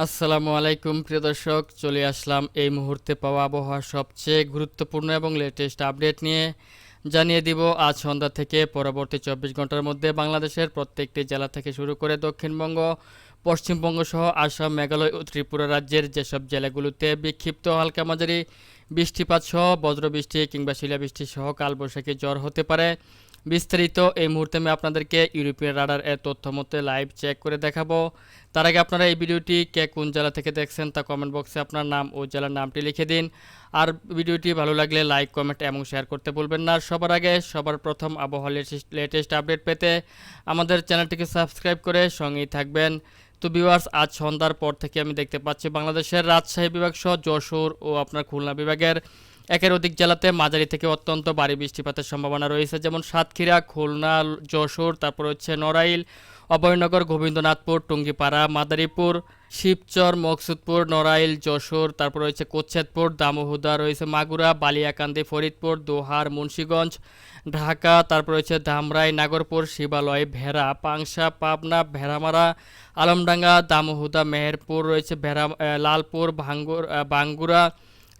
আসসালামু আলাইকুম, প্রিয় দর্শক। চলে আসলাম এই মুহূর্তে পাওয়া আবহাওয়ার সবচেয়ে গুরুত্বপূর্ণ এবং লেটেস্ট আপডেট নিয়ে। জানিয়ে দিব, আজ সন্ধ্যা থেকে পরবর্তী চব্বিশ ঘণ্টার মধ্যে বাংলাদেশের প্রত্যেকটি জেলা থেকে শুরু করে দক্ষিণবঙ্গ, পশ্চিমবঙ্গ সহ আসাম, মেঘালয় ও ত্রিপুরা রাজ্যের যেসব জেলাগুলোতে বিক্ষিপ্ত হালকা মাঝারি বৃষ্টিপাত সহ বজ্রবৃষ্টি কিংবা শিলাবৃষ্টি সহ কালবৈশাখী জ্বর হতে পারে। বিস্তারিত এই মুহূর্তে আমি আপনাদেরকে ইউরোপিয়ান রাডার এর তথ্য মতে লাইভ চেক করে দেখাবো। তার আগে আপনারা এই ভিডিওটি কে কোন জেলা থেকে দেখছেন তা কমেন্ট বক্সে আপনার নাম ও জেলার নামটি লিখে দিন। আর ভিডিওটি ভালো লাগলে লাইক কমেন্ট এবং শেয়ার করতে ভুলবেন না। সবার আগে, সবার প্রথম আবহাওয়ার লেটেস্ট আপডেট পেতে আমাদের চ্যানেলটিকে সাবস্ক্রাইব করে সঙ্গেই থাকবেন। তো ভিউয়ার্স আজ সন্ধ্যার পর থেকে আমি দেখতে পাচ্ছি বাংলাদেশের রাজশাহী বিভাগ সহ যশোর ও আপনার খুলনা বিভাগের একের অধিক জেলাতে মাঝারি থেকে অত্যন্ত ভারী বৃষ্টিপাতের সম্ভাবনা রয়েছে, যেমন সাতক্ষীরা, খুলনা, যশোর, তারপর হচ্ছে নড়াইল, অভয়নগর, গোবিন্দনাথপুর, টুঙ্গিপাড়া, মাদারীপুর, শিবচর, মকসুদপুর, নড়াইল, যশোর, তারপর রয়েছে কোচ্ছেদপুর, দামোহুদা রয়েছে মাগুরা, বালিয়াকান্দি, ফরিদপুর, দোহার, মুন্সীগঞ্জ, ঢাকা, তারপর রয়েছে ধামরাই, নাগরপুর, শিবালয়, ভেড়া, পাংশা, পাবনা, ভেড়ামারা, আলমডাঙ্গা, দামোহুদা, মেহেরপুর, রয়েছে ভেড়া লালপুর, ভাঙ্গুর বাঙ্গুরা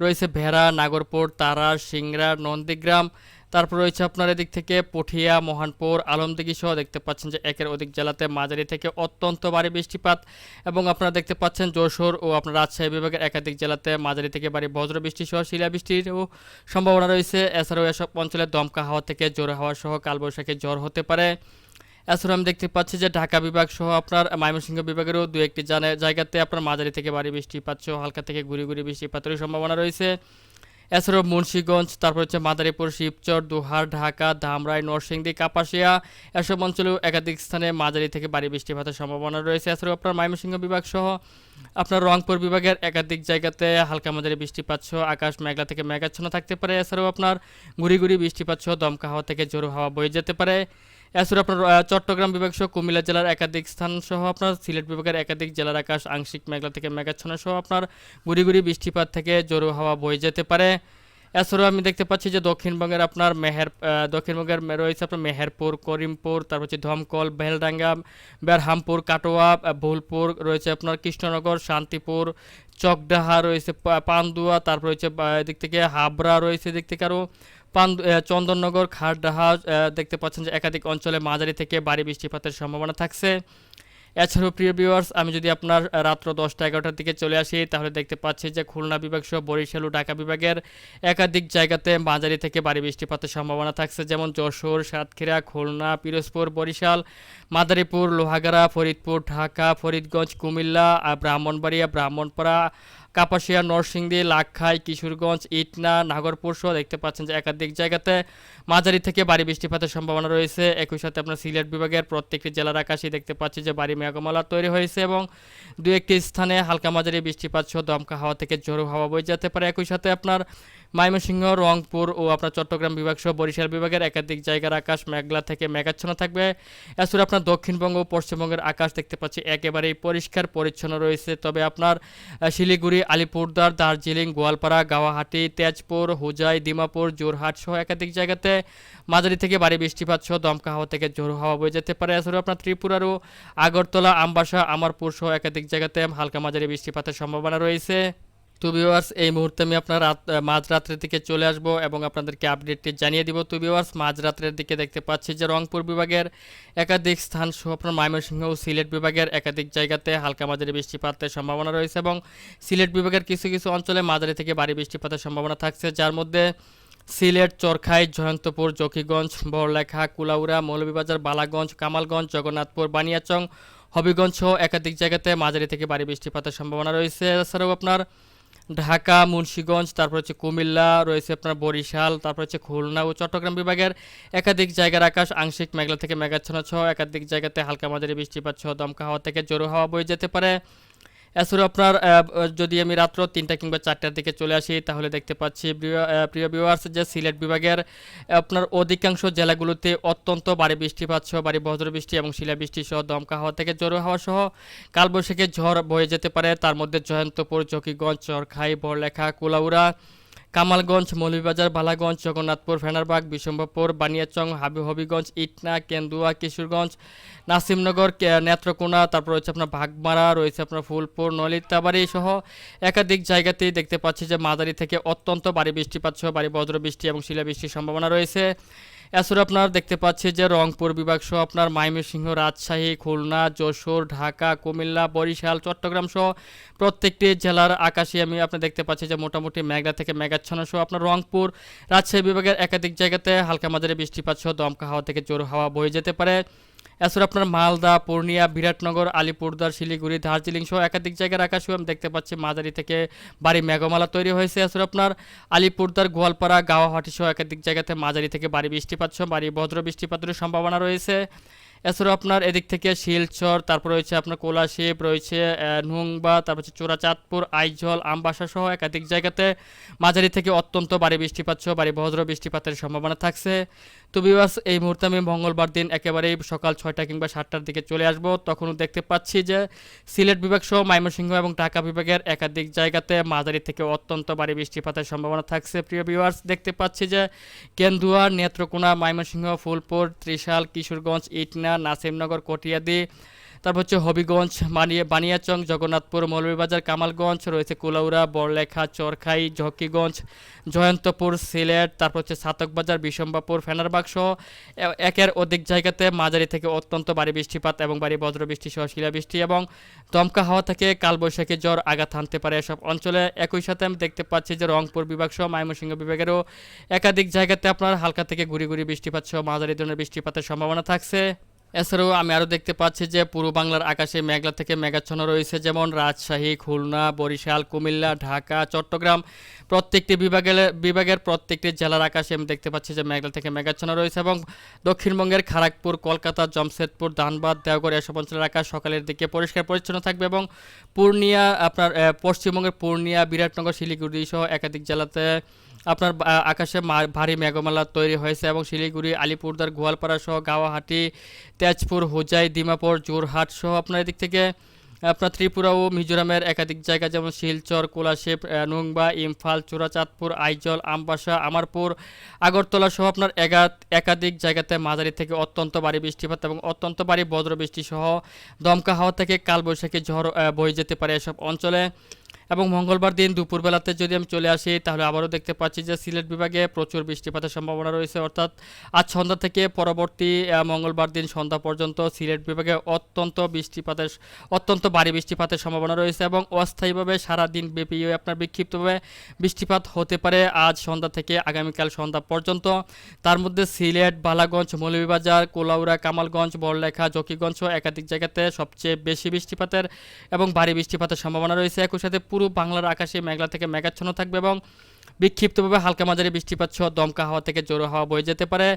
রয়েছে ভেড়া নাগরপুর তারা, সিংড়া, নন্দীগ্রাম। তারপর রয়েছে আপনার এদিক থেকে পঠিয়া, মহানপুর, আলমদিঘি সহ দেখতে পাচ্ছেন যে একের অধিক জেলাতে মাঝারি থেকে অত্যন্ত ভারী বৃষ্টিপাত এবং আপনারা দেখতে পাচ্ছেন যশোর ও আপনার রাজশাহী বিভাগের একাধিক জেলাতে মাঝারি থেকে ভারী বজ্রবৃষ্টি সহ শিলাবৃষ্টিরও সম্ভাবনা রয়েছে। এছাড়াও এসব অঞ্চলে দমকা হাওয়া থেকে জোর হাওয়া সহ কালবৈশাখী জ্বর হতে পারে। এছাড়া আমি দেখতে পাচ্ছি যে ঢাকা বিভাগ সহ আপনার ময়মনসিংহ বিভাগেরও দু একটি জায়গাতে আপনার মাঝারি থেকে ভারী বৃষ্টিপাত সহ হালকা থেকে গুড়ি গুড়ি বৃষ্টিপাতের সম্ভাবনা রয়েছে। এছাড়াও মুন্সীগঞ্জ, তারপর হচ্ছে মাদারীপুর, শিবচর, দুহার, ঢাকা, ধামরাই, নরসিংদী, কাপাসিয়া এসব অঞ্চলেও একাধিক স্থানে মাঝারি থেকে ভারী বৃষ্টিপাতের সম্ভাবনা রয়েছে। এছাড়াও আপনার ময়মনসিংহ বিভাগ সহ আপনার রংপুর বিভাগের একাধিক জায়গাতে হালকা মাঝারি বৃষ্টিপাত সহ আকাশ মেঘলা থেকে মেঘাচ্ছন্ন থাকতে পারে। এছাড়াও আপনার গুড়ি গুড়ি বৃষ্টিপাত সহ দমকা হাওয়া থেকে জোরো হাওয়া বয়ে যেতে পারে। এছাড়া আপনার চট্টগ্রাম বিভাগ সহ কুমিল্লা জেলার একাধিক স্থান সহ আপনার সিলেট বিভাগের একাধিক জেলার আকাশ আংশিক মেঘলা থেকে মেঘাচ্ছন্ন সহ আপনার গুড়ি গুড়ি বৃষ্টিপাত থেকে জোরো হাওয়া বয়ে যেতে পারে। এছাড়াও আমি দেখতে পাচ্ছি যে দক্ষিণবঙ্গের আপনার মেহের দক্ষিণবঙ্গের রয়েছে আপনার মেহেরপুর, করিমপুর, তারপর হচ্ছে ধমকল, বেলডাঙ্গা, বেরহামপুর, কাটোয়া ভুলপুর রয়েছে আপনার কৃষ্ণনগর, শান্তিপুর, চকডাহা রয়েছে পান্দুয়া তারপর রয়েছে এদিক থেকে হাবড়া রয়েছে এদিক থেকে আরও পান চন্দননগর খারডাহা দেখতে পাচ্ছেন যে একাধিক অঞ্চলে মাঝারি থেকে ভারী বৃষ্টিপাতের সম্ভাবনা থাকছে। এছাড়াও প্রিয় ভিউয়ার্স আমি যদি আপনার রাত্র দশটা এগারোটার দিকে চলে আসি, তাহলে দেখতে পাচ্ছি যে খুলনা বিভাগ সহ বরিশাল ও ঢাকা বিভাগের একাধিক জায়গাতে মাঝারি থেকে ভারী বৃষ্টিপাতের সম্ভাবনা থাকছে, যেমন যশোর, সাতক্ষীরা, খুলনা, পিরোজপুর, বরিশাল, মাদারীপুর, লোহাগাড়া, ফরিদপুর, ঢাকা, ফরিদগঞ্জ, কুমিল্লা ব্রাহ্মণবাড়িয়া, ব্রাহ্মণপাড়া, কাপাসিয়া, নরসিংদী, লাক্ষাই, কিশোরগঞ্জ, ইটনা, নাগরপুর সহ দেখতে পাচ্ছেন যে একাধিক জায়গাতে মাঝারি থেকে ভারী বৃষ্টিপাতের সম্ভাবনা রয়েছে। একই সাথে আপনার সিলেট বিভাগের প্রত্যেকটি জেলার আকাশে দেখতে পাচ্ছি যে ভারী মেঘমালা তৈরি হয়েছে এবং দু একটি স্থানে হালকা মাঝারি বৃষ্টিপাত সহ দমকা হাওয়া থেকে জোরো হাওয়া বয়ে যেতে পারে। একই সাথে আপনার ময়মনসিংহ, রংপুর ও আপনার চট্টগ্রাম বিভাগ সহ বরিশাল বিভাগের একাধিক জায়গার আকাশ মেঘলা থেকে মেঘাচ্ছন্ন থাকবে। এছাড়া আপনার দক্ষিণবঙ্গ ও পশ্চিমবঙ্গের আকাশ দেখতে পাচ্ছি একেবারেই পরিষ্কার, পরিচ্ছন্ন রয়েছে। তবে আপনার শিলিগুড়ি আলিপুরদার দার্জিলিং, গোয়ালপাড়া, গাওয়াহাটি, তেজপুর, হুজাই দিমাপুর জোরহাট সহ একাধিক জায়গাতে মাঝারি থেকে ভারী বৃষ্টিপাত সহ দমকা হাওয়া থেকে জোর হাওয়া বয়ে যেতে পারে। এছাড়াও আপনার ত্রিপুরারও আগরতলা, আমবাসা, আমারপুর সহ একাধিক জায়গাতে হালকা মাঝারি বৃষ্টিপাতের সম্ভাবনা রয়েছে। তো ভিউয়ার্স এই মুহূর্তে আমি আপনার রাত, মাঝরাত্রের দিকে চলে আসব এবং আপনাদেরকে আপডেটটি জানিয়ে দিব। তো ভিউয়ার্স মাঝরাত্রের দিকে দেখতে পাচ্ছি যে রংপুর বিভাগের একাধিক স্থান সহ আপনার ময়মনসিংহ ও সিলেট বিভাগের একাধিক জায়গাতে হালকা মাঝারি বৃষ্টিপাতের সম্ভাবনা রয়েছে এবং সিলেট বিভাগের কিছু কিছু অঞ্চলে মাঝারি থেকে ভারী বৃষ্টিপাতের সম্ভাবনা থাকছে, যার মধ্যে সিলেট, চরখাই, জয়ন্তপুর, জকিগঞ্জ, বড়লেখা, কুলাউড়া, মৌলভীবাজার, বালাগঞ্জ, কামালগঞ্জ, জগন্নাথপুর, বানিয়াচং, হবিগঞ্জ সহ একাধিক জায়গাতে মাঝারি থেকে ভারী বৃষ্টিপাতের সম্ভাবনা রয়েছে। এছাড়াও আপনার ঢাকা, মুন্সীগঞ্জ, তারপর হচ্ছে কুমিল্লা, রয়েছে আপনার বরিশাল, তারপর হচ্ছে খুলনা ও চট্টগ্রাম বিভাগের একাধিক জায়গার আকাশ আংশিক মেঘলা থেকে মেঘাচ্ছন্ন সহ একাধিক জায়গাতে হালকা মাঝারি বৃষ্টিপাত সহ দমকা হাওয়া থেকে জোরো হাওয়া বয়ে যেতে পারে। এছাড়াও আপনার যদি আমি রাত্র তিনটা কিংবা চারটার দিকে চলে আসি, তাহলে দেখতে পাচ্ছি প্রিয় ভিউয়ার্স যে সিলেট বিভাগের আপনার অধিকাংশ জেলাগুলোতে অত্যন্ত বাড়ি বৃষ্টিপাত সহ বাড়ি বজ্র বৃষ্টি এবং শিলাবৃষ্টি সহ, দমকা হওয়া থেকে জোরো হওয়া সহ, কালবৈশাখী ঝড় বয়ে যেতে পারে। তার মধ্যে জয়ন্তপুর চকিগঞ্জ চরখাই, বড়লেখা, কুলাউড়া কামালগঞ্জ, মৌলভীবাজার, বালাগঞ্জ, জগন্নাথপুর, ফেনারবাগ বিশম্ভপুর বানিয়াচং হাবি হবিগঞ্জ ইটনা, কেন্দুয়া, কিশোরগঞ্জ, নাসিমনগর নেত্রকোনা, তারপর রয়েছে আপনার ভাগমারা রয়েছে আপনার ফুলপুর নলিতাবাড়ি সহ একাধিক জায়গাতেই দেখতে পাচ্ছি যে মাদারি থেকে অত্যন্ত বাড়ি বৃষ্টিপাত সহ ভারী বজ্র বৃষ্টি এবং শিলাবৃষ্টির সম্ভাবনা রয়েছে। এছাড়া আপনার দেখতে পাচ্ছি যে রংপুর বিভাগ সহ আপনার ময়মনসিংহ, রাজশাহী, খুলনা, যশোর, ঢাকা, কুমিল্লা, বরিশাল, চট্টগ্রাম সহ প্রত্যেকটি জেলার আকাশে আমি আপনি দেখতে পাচ্ছি যে মোটামুটি মেঘলা থেকে মেঘাচ্ছন্ন সহ আপনার রংপুর, রাজশাহী বিভাগের একাধিক জায়গাতে হালকা মাঝারি বৃষ্টিপাত সহ দমকা হাওয়া থেকে জোর হাওয়া বয়ে যেতে পারে। এছাড়া আপনার মালদা, পূর্ণিয়া, বিরাটনগর আলিপুরদার শিলিগুড়ি, দার্জিলিং সহ একাধিক জায়গার আকাশ আমি দেখতে পাচ্ছি। মাঝারি থেকে বাড়ি মেঘমালা তৈরি হয়েছে। এছাড়া আপনার আলিপুরদার গোয়ালপাড়া, গাওয়াহাটি সহ একাধিক জায়গাতে মাঝারি থেকে বাড়ি বৃষ্টিপাত সহ বাড়ি বজ্র বৃষ্টিপাতের সম্ভাবনা রয়েছে। এছাড়াও আপনার এদিক থেকে শিলচর, তারপর রয়েছে আপনার কোলাশিপ রয়েছে নুংবা, তারপর হচ্ছে চোরাচাঁদপুর আইজল, আমবাসা সহ একাধিক জায়গাতে মাঝারি থেকে অত্যন্ত বাড়ি বৃষ্টিপাত সহ বাড়ি বজ্র বৃষ্টিপাতের সম্ভাবনা থাকছে। তো বিবাস এই মুহূর্তে আমি মঙ্গলবার দিন একেবারেই সকাল ছয়টা কিংবা সাতটার দিকে চলে আসব। তখনও দেখতে পাচ্ছি যে সিলেট বিভাগ সহ ময়মনসিংহ এবং ঢাকা বিভাগের একাধিক জায়গাতে মাঝারি থেকে অত্যন্ত ভারী বৃষ্টিপাতের সম্ভাবনা থাকছে। প্রিয় ভিউয়ার্স দেখতে পাচ্ছি যে কেন্দুয়া, নেত্রকোনা, ময়মনসিংহ, ফুলপুর, ত্রিশাল, কিশোরগঞ্জ, ইটনা নাসিমনগর, কটিয়াদি। তারপর হচ্ছে হবিগঞ্জ বানিয়া বানিয়াচং, জগন্নাথপুর, মৌলভীবাজার, কামালগঞ্জ, রয়েছে কুলাউড়া, বড়লেখা, চরখাই ঝকিগঞ্জ জয়ন্তপুর, সিলেট, তারপর হচ্ছে সাতকবাজার, বিশম্বাপুর ফেনারবাগ একের অধিক জায়গাতে মাঝারি থেকে অত্যন্ত ভারী বৃষ্টিপাত এবং ভারী বজ্রবৃষ্টি সহ শিলাবৃষ্টি এবং দমকা হাওয়া থেকে কালবৈশাখী জ্বর আঘাত হানতে পারে এসব অঞ্চলে। একই সাথে আমি দেখতে পাচ্ছি যে রংপুর বিভাগ সহ ময়মনসিংহ বিভাগেরও একাধিক জায়গাতে আপনার হালকা থেকে ঘুরি ঘুরি বৃষ্টিপাত সহ মাঝারি ধরনের বৃষ্টিপাতের সম্ভাবনা থাকছে। এছাড়াও আমি আরও দেখতে পাচ্ছি যে পূর্ব বাংলার আকাশে মেঘলা থেকে মেঘাচ্ছন্ন রয়েছে, যেমন রাজশাহী, খুলনা, বরিশাল, কুমিল্লা, ঢাকা, চট্টগ্রাম। প্রত্যেকটি বিভাগের বিভাগের প্রত্যেকটি জেলার আকাশে আমি দেখতে পাচ্ছি যে মেঘলা থেকে মেঘাচ্ছন্ন রয়েছে এবং দক্ষিণবঙ্গের খড়গপুর কলকাতা, জমশেদপুর, ধানবাদ, দেওঘর এসব অঞ্চলের আকাশ সকালের দিকে পরিষ্কার পরিচ্ছন্ন থাকবে এবং পূর্ণিয়া, আপনার পশ্চিমবঙ্গের পূর্ণিয়া, বিরাটনগর শিলিগুড়ি সহ একাধিক জেলাতে আপনার আকাশে ভারী মেঘমালা তৈরি হয়েছে এবং শিলিগুড়ি আলিপুরদার গোয়ালপাড়া সহ গাওয়াহাটি, তেজপুর, হোজাই দিমাপুর জোরহাট সহ আপনার এদিক থেকে, আপনার ত্রিপুরা ও মিজোরামের একাধিক জায়গা যেমন শিলচর কোলাশিপ নুংবা, ইমফাল চোরাচাঁদপুর আইজল, আমবাসা, আমারপুর, আগরতলা সহ আপনার একাধিক জায়গাতে মাঝারি থেকে অত্যন্ত ভারী বৃষ্টিপাত এবং অত্যন্ত ভারী বজ্র বৃষ্টি সহ দমকা হাওয়া থেকে কালবৈশাখী ঝড় বয়ে যেতে পারে এসব অঞ্চলে। এবং মঙ্গলবার দিন দুপুরবেলাতে যদি আমি চলে আসি, তাহলে আবারও দেখতে পাচ্ছি যে সিলেট বিভাগে প্রচুর বৃষ্টিপাতের সম্ভাবনা রয়েছে। অর্থাৎ আজ সন্ধ্যা থেকে পরবর্তী মঙ্গলবার দিন সন্ধ্যা পর্যন্ত সিলেট বিভাগে অত্যন্ত বৃষ্টিপাতের অত্যন্ত ভারী বৃষ্টিপাতের সম্ভাবনা রয়েছে এবং অস্থায়ীভাবে সারা দিন ব্যাপী আপনার বিক্ষিপ্তভাবে বৃষ্টিপাত হতে পারে আজ সন্ধ্যা থেকে আগামীকাল সন্ধ্যা পর্যন্ত। তার মধ্যে সিলেট, বালাগঞ্জ, মৌলভীবাজার, কোলাউড়া, কামালগঞ্জ, বড়লেখা, জকিগঞ্জ একাধিক জায়গাতে সবচেয়ে বেশি বৃষ্টিপাতের এবং ভারী বৃষ্টিপাতের সম্ভাবনা রয়েছে। একই সাথে পুরো বাংলার আকাশে মেঘলা থেকে মেঘাচ্ছন্ন থাকবে এবং বিক্ষিপ্তভাবে হালকা মাঝারি বৃষ্টিপাত সহ দমকা হাওয়া থেকে জোরো হাওয়া বয়ে যেতে পারে।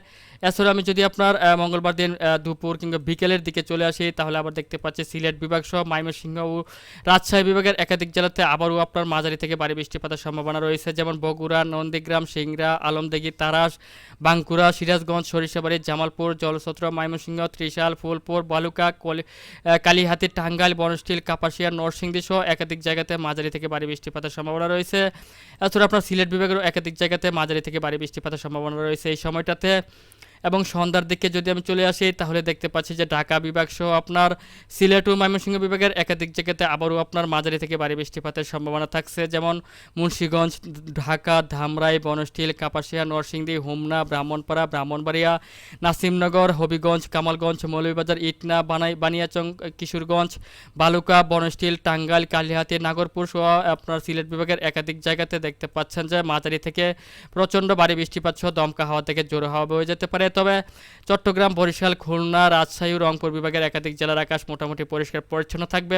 এছাড়া আমি যদি আপনার মঙ্গলবার দিন দুপুর কিংবা বিকেলের দিকে চলে আসি, তাহলে আবার দেখতে পাচ্ছি সিলেট বিভাগ সহ ময়মনসিংহ ও রাজশাহী বিভাগের একাধিক জেলাতে আবারও আপনার মাঝারি থেকে ভারী বৃষ্টিপাতের সম্ভাবনা রয়েছে। যেমন বগুড়া, নন্দীগ্রাম, সিংড়া আলমদিঘি তারাস, বাঁকুড়া, সিরাজগঞ্জ, সরিষাবাড়ি, জামালপুর জলছত্র ময়মনসিংহ, ত্রিশাল, ফুলপুর, বালুকা কালীহাতি, টাঙ্গাইল বনস্টিল কাপাসিয়া, নরসিংদী সহ একাধিক জায়গাতে মাঝারি থেকে ভারী বৃষ্টিপাতের সম্ভাবনা রয়েছে। এছাড়া আপনার সিলেট বিভাগের একাধিক জায়গাতে মাঝারি থেকে ভারী বৃষ্টিপাতের সম্ভাবনা রয়েছে। এই সময়টাতে এবং সন্ধ্যার দিকে যদি আমি চলে আসি, তাহলে দেখতে পাচ্ছি যে ঢাকা বিভাগ সহ আপনার সিলেট ও ময়মনসিংহ বিভাগের একাধিক জায়গাতে আবারও আপনার মাঝারি থেকে ভারী বৃষ্টিপাতের সম্ভাবনা থাকছে। যেমন মুন্সীগঞ্জ, ঢাকা, ধামরাই বনস্টিল কাপাসিয়া, নরসিংদী, হোমনা, ব্রাহ্মণপাড়া, ব্রাহ্মণবাড়িয়া, নাসিমনগর, হবিগঞ্জ, কামালগঞ্জ, মৌলভীবাজার, ইটনা, বানাই, বানিয়াচং, কিশোরগঞ্জ, বালুকা বনস্টিল টাঙ্গাইল, কালিহাতি, নাগরপুর সহ আপনার সিলেট বিভাগের একাধিক জায়গাতে দেখতে পাচ্ছেন যে মাঝারি থেকে প্রচণ্ড ভারী বৃষ্টিপাত সহ দমকা হাওয়া থেকে জোরে হাওয়া বয়ে যেতে পারে। তবে চট্টগ্রাম বরিশাল খুলনা রাজশাহী রংপুর বিভাগের একাধিক জেলার আকাশ মোটামুটি পরিষ্কার পরিচ্ছন্ন থাকবে।